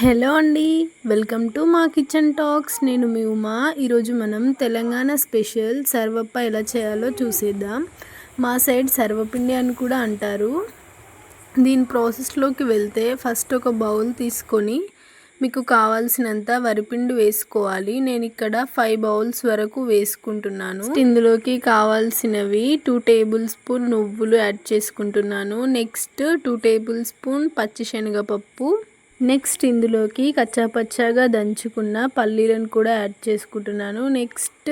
Hello అండి welcome to మా kitchen talks. నేను మీ ఉమా. ఈరోజు మనం తెలంగాణ స్పెషల్ సర్వప్ప ఎలా చేయాలో చూసేద్దాం. మా సైడ్ సర్వపిండి అని కూడా అంటారు. దీని ప్రాసెస్లోకి వెళ్తే ఫస్ట్ ఒక బౌల్ తీసుకొని మీకు కావాల్సినంత వరిపిండి వేసుకోవాలి. నేను ఇక్కడ ఫైవ్ బౌల్స్ వరకు వేసుకుంటున్నాను. ఇందులోకి కావాల్సినవి టూ టేబుల్ స్పూన్ నువ్వులు యాడ్ చేసుకుంటున్నాను. నెక్స్ట్ టూ టేబుల్ స్పూన్ పచ్చిశనగపప్పు. నెక్స్ట్ ఇందులోకి కచ్చాపచ్చాగా దంచుకున్న పల్లీలను కూడా యాడ్ చేసుకుంటున్నాను. నెక్స్ట్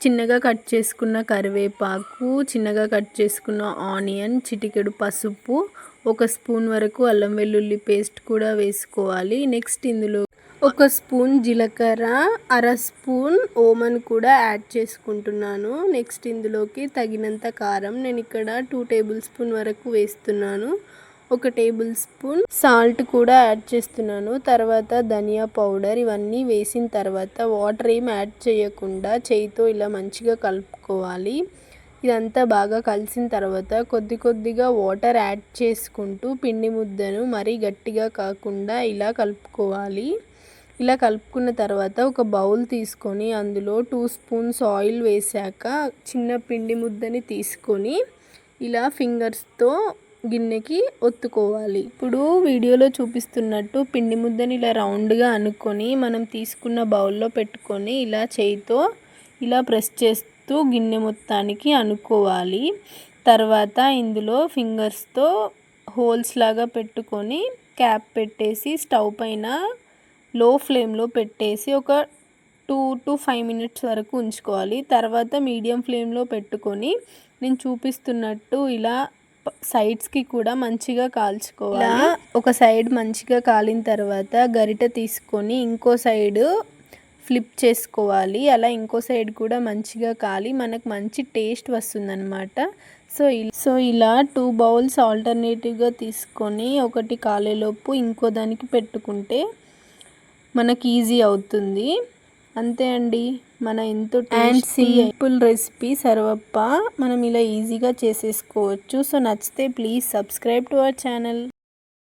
చిన్నగా కట్ చేసుకున్న కరివేపాకు చిన్నగా కట్ చేసుకున్న ఆనియన్ చిటికెడు పసుపు ఒక స్పూన్ వరకు అల్లం వెల్లుల్లి పేస్ట్ కూడా వేసుకోవాలి. నెక్స్ట్ ఇందులో ఒక స్పూన్ జీలకర్ర అర స్పూన్ ఓమన్ కూడా యాడ్ చేసుకుంటున్నాను. నెక్స్ట్ ఇందులోకి తగినంత కారం నేను ఇక్కడ టూ టేబుల్ స్పూన్ వరకు వేస్తున్నాను. ఒక టేబుల్ స్పూన్ సాల్ట్ కూడా యాడ్ చేస్తున్నాను. తర్వాత ధనియా పౌడర్ ఇవన్నీ వేసిన తర్వాత వాటర్ ఏం యాడ్ చేయకుండా చేయితో ఇలా మంచిగా కలుపుకోవాలి. ఇదంతా బాగా కలిసిన తర్వాత కొద్ది కొద్దిగా వాటర్ యాడ్ చేసుకుంటూ పిండి ముద్దను మరీ గట్టిగా కాకుండా ఇలా కలుపుకోవాలి. ఇలా కలుపుకున్న తర్వాత ఒక బౌల్ తీసుకొని అందులో టూ స్పూన్స్ ఆయిల్ వేసాక చిన్న పిండి ముద్దని తీసుకొని ఇలా ఫింగర్స్తో గిన్నెకి ఒత్తుకోవాలి. ఇప్పుడు వీడియోలో చూపిస్తున్నట్టు పిండి ముద్దని ఇలా రౌండ్గా అనుకొని మనం తీసుకున్న బౌల్లో పెట్టుకొని ఇలా చేయితో ఇలా ప్రెస్ చేస్తూ గిన్నె మొత్తానికి అనుకోవాలి. తర్వాత ఇందులో ఫింగర్స్తో హోల్స్ లాగా పెట్టుకొని క్యాప్ పెట్టేసి స్టవ్ పైన లో ఫ్లేమ్లో పెట్టేసి ఒక టూ టు ఫైవ్ మినిట్స్ వరకు ఉంచుకోవాలి. తర్వాత మీడియం ఫ్లేమ్లో పెట్టుకొని నేను చూపిస్తున్నట్టు ఇలా సైడ్స్కి కూడా మంచిగా కాల్చుకోవాలి. ఒక సైడ్ మంచిగా కాలిన తర్వాత గరిట తీసుకొని ఇంకో సైడ్ ఫ్లిప్ చేసుకోవాలి. అలా ఇంకో సైడ్ కూడా మంచిగా కాలి మనకు మంచి టేస్ట్ వస్తుందన్నమాట. సో సో ఇలా టూ బౌల్స్ ఆల్టర్నేటివ్గా తీసుకొని ఒకటి కాలేలోపు ఇంకో దానికి పెట్టుకుంటే మనకి ఈజీ అవుతుంది. అంతే అండి. మన ఎంతో అండ్ సింపుల్ రెసిపీ సర్వప్ప మనం ఇలా ఈజీగా చేసేసుకోవచ్చు. సో నచ్చితే please subscribe to our channel